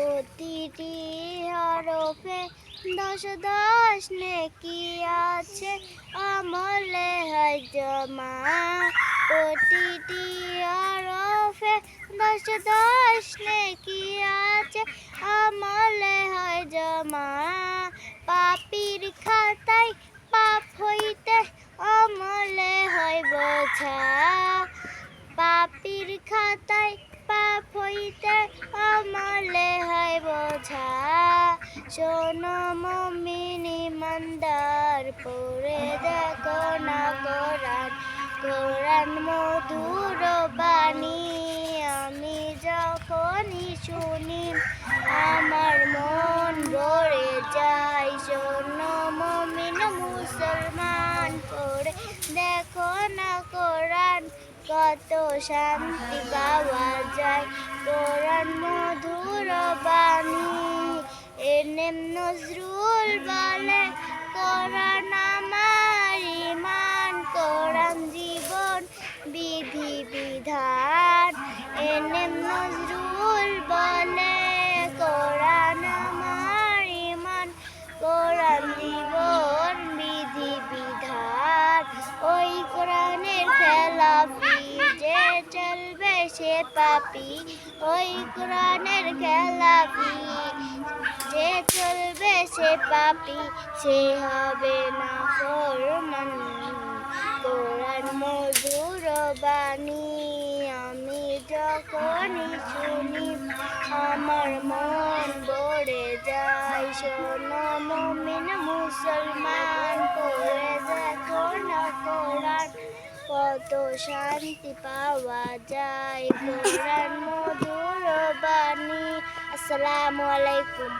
প্রতিটি হরফে দশ দশ নেকি আছে। আমলে হয় জমা। প্রতিটি হরফে দশ দশ নেকি আছে। আমলে হয় জমা। পাপির খাতায় পাপ হইতে আমলে হয় বোঝা। পাপির খাতায় পাপ হইতে শোনো মমিন ইমানদার পড়ে দেখো না কোরআন কোরআন মধুর বাণী, আমি যখনই শুনি, আমার মন ভরে যায়। শোনো মমিন মুসলমান পড়ে দেখো না কোরআন কত শান্তি পাওয়া যায়। কোরআন নজরুল বলে কোরআন আমার ইমান, কোরআন জীবন, বিধি বিধান। এনেম নজরুল বলে কোরআন আমার ইমান, কোরআন জীবন, বিধি বিধান। ওই কোরআনের খেলাফি যে চলবে, সে পাপি। ওই কোরআনের খেলাফি যে সে পাপি, সে হবে না ফরমান কোরআন মধুর বাণী, আমি যখনই শুনি, আমার মন ভরে যায়। শোনো মমিন মুসলমান, পড়ে দেখো না কোরআন কত শান্তি পাওয়া যায়। কোরআন মধুর বাণী, আসসালামু আলাইকুম।